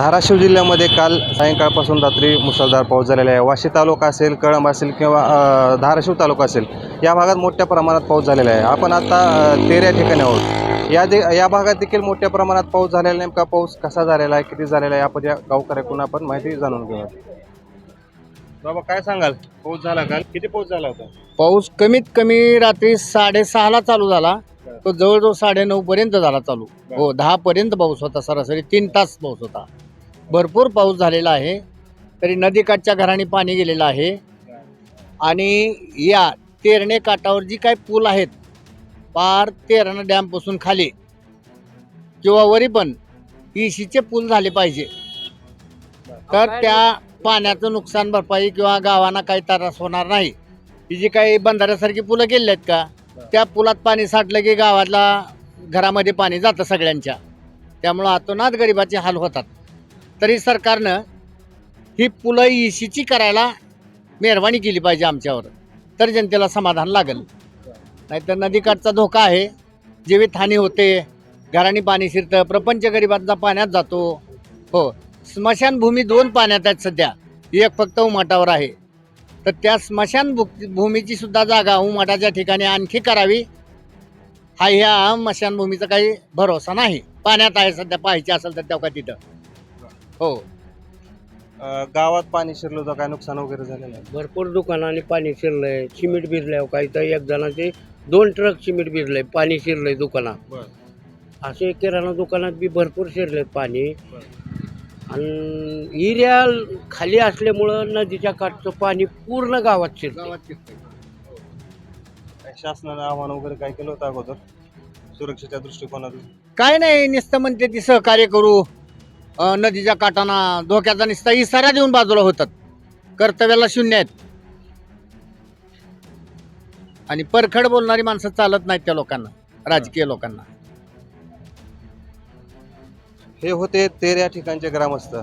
धाराशिव जिल्ह्यामध्ये काल सायंकाळपासून रात्री मुसळधार पाऊस झालेला आहे. वाशी तालुका असेल कळंब असेल किंवा धाराशिव तालुका असेल या भागात मोठ्या प्रमाणात पाऊस झालेला आहे. आपण आता तेऱ्या ठिकाणी आहोत. या दे या भागात देखील मोठ्या प्रमाणात पाऊस झालेला नेमका पाऊस कसा झालेला आहे किती झालेला आहे आपण या गावकऱ्याकडून आपण माहिती जाणून घेऊया बाबा काय सांगाल? पाऊस झाला काल. किती पाऊस झाला होता? पाऊस कमीत कमी रात्री साडेसहाला चालू झाला. तो जवळजवळ साडेनऊ पर्यंत झाला चालू. हो दहा पर्यंत पाऊस होता सरासरी. तीन तास पाऊस होता. भरपूर पाऊस झालेला आहे. तरी नदीकाठच्या घराणी पाणी गेलेलं आहे. आणि या तेरणे काठावर जी काही पूल आहेत पार तेरणा डॅमपासून खाली किंवा वरी पण इशीचे पूल झाले पाहिजे. तर त्या पाण्याचं नुकसान भरपाई किंवा गावांना काही त्रास होणार नाही. ही जी काही बंधाऱ्यासारखी पुलं गेली आहेत का त्या पुलात पाणी साठलं की गावातला घरामध्ये पाणी जातं सगळ्यांच्या. त्यामुळं अतोनात गरिबाचे हाल होतात. तरी सरकारनं ही पुलं ईशीची करायला मेहरबानी केली पाहिजे आमच्यावर. तर जनतेला समाधान लागेल. नाहीतर नदीकाठचा धोका आहे. जीवितहानी होते. घराणी पाणी शिरतं. प्रपंच गरिबांचा पाण्यात जातो. हो. स्मशानभूमी दोन पाण्यात आहेत सध्या. एक फक्त उमाटावर आहे. तर त्या स्मशान भूमीची सुद्धा जागा उमाटाच्या ठिकाणी आणखी करावी. हा ह्या स्मशानभूमीचा काही भरोसा नाही. पाण्यात आहे सध्या. पाहायची असेल तर तेव्हा तिथं. हो. अ, गावात पाणी शिरलं होतं काय नुकसान वगैरे झालेलं आहे? भरपूर दुकानाने पाणी शिरलंय सिमेंट भिजलंय काही तर एक जणाचे दोन ट्रक सिमेंट भिजलंय पाणी शिरलंय दुकानात. असे किराणा दुकानात बी भरपूर शिरले पाणी. आणि एरिया खाली असल्यामुळं नदीच्या काठचं पाणी पूर्ण गावात शिरलं काय शासनानं आव्हान वगैरे काय केलं होतं अगोदर? सुरक्षेच्या दृष्टिकोनातून? काय नाही नुसतं म्हणते ती सहकार्य करू. नदीच्या काठाना धोक्याचा निस्ता इशारा देऊन बाजूला होतात. कर्तव्याला शून्य आहेत. आणि परखड बोलणारी माणसं चालत नाहीत त्या लोकांना राजकीय लोकांना. हे होते तेर या ठिकाणचे ग्रामस्थ.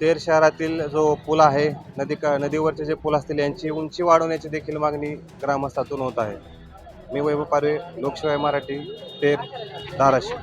तेर शहरातील जो पूल आहे नदी का नदीवरचे जे पूल असतील यांची उंची वाढवण्याची देखील मागणी ग्रामस्थातून होत आहे. मी वैभव पारवे लोकशिवाय मराठी तेर धाराशिव.